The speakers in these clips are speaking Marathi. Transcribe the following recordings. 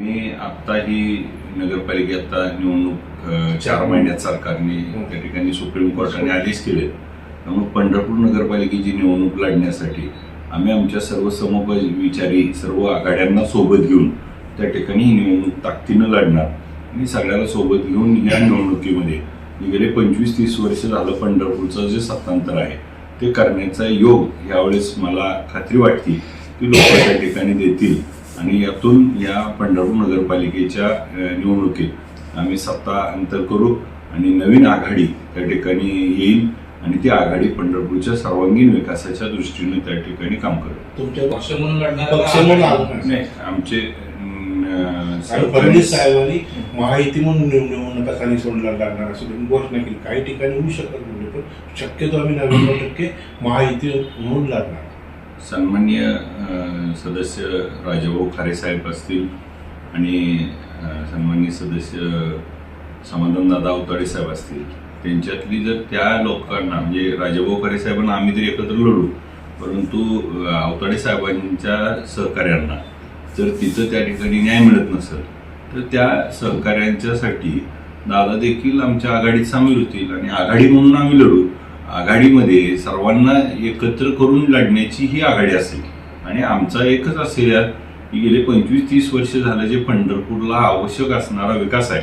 मी आत्ता ही नगरपालिका आता निवडणूक चार महिन्यात सरकारने त्या ठिकाणी सुप्रीम कोर्टाने आदेश केले. त्यामुळे पंढरपूर नगरपालिकेची निवडणूक लढण्यासाठी आम्ही आमच्या सर्व समविचारी सर्व आघाड्यांना सोबत घेऊन त्या ठिकाणी ही निवडणूक ताकदीनं लढणार. आणि सगळ्याला सोबत घेऊन या निवडणुकीमध्ये गेले पंचवीस तीस वर्ष झालं पंढरपूरचं जे सत्तांतर आहे ते करण्याचा योग यावेळेस मला खात्री वाटते की लोक त्या ठिकाणी देतील. आणि यातून या पंढरपूर नगरपालिकेच्या निवडणुकीत आम्ही सत्ता अंतर करू आणि नवीन आघाडी त्या ठिकाणी येईल आणि ती आघाडी पंढरपूरच्या सर्वांगीण विकासाच्या दृष्टीने त्या ठिकाणी काम करेल. तुमच्या पक्ष म्हणून. नाही आमचे फडणवीस साहेबांनी महायुती म्हणून निव- निवडणुका सोडला लागणार असं त्यांनी घोषणा केली. काही ठिकाणी होऊ शकत म्हणजे पण शक्यतो आम्ही नव्याण्णव टक्के महायुती म्हणून लढणार. सन्मान्य सदस्य राजाभाऊ खारे साहेब असतील आणि सन्मान्य सदस्य समाधानदादा अवताडे साहेब असतील. त्यांच्यातली जर त्या लोकांना म्हणजे राजाभाऊ खारे साहेबांना आम्ही तरी एकत्र लढू परंतु अवताडे साहेबांच्या सहकार्यांना जर तिथं त्या ठिकाणी न्याय मिळत नसेल तर त्या सहकार्यांच्यासाठी दादा देखील आमच्या आघाडीत सामील होतील आणि आघाडी म्हणून आम्ही लढू. आघाडीमध्ये सर्वांना एकत्र करून लढण्याची ही आघाडी असेल. आणि आमचा एकच असेल की गेले पंचवीस तीस वर्ष झालं जे पंढरपूरला आवश्यक असणारा विकास आहे.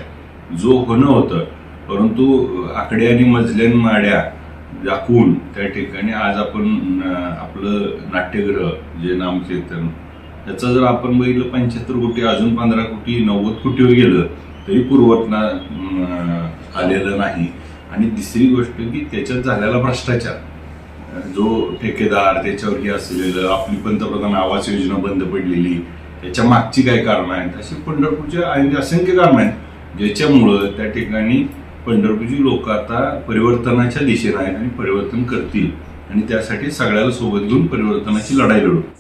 जो होणं होतं. परंतु आकडे आणि मजल्यान माड्या दाखवून त्या ठिकाणी आज आपण आपलं नाट्यगृह जे नामचेतन त्याचं जर आपण बघितलं पंच्याहत्तर कोटी अजून पंधरा कोटी नव्वद कोटीवर गेलं तरी पुरवठा आलेलं नाही. आणि तिसरी गोष्ट की त्याच्यात झालेला भ्रष्टाचार. जो ठेकेदार त्याच्यावर हे असलेलं आपली पंतप्रधान आवास योजना बंद पडलेली त्याच्या मागची काय कारणं आहेत? अशी पंढरपूरच्या आणि असंख्य कारणं आहेत ज्याच्यामुळं त्या ठिकाणी पंढरपूरची लोक आता परिवर्तनाच्या दिशेने आहेत आणि परिवर्तन करतील. आणि त्यासाठी सगळ्याला सोबत घेऊन परिवर्तनाची लढाई लढू.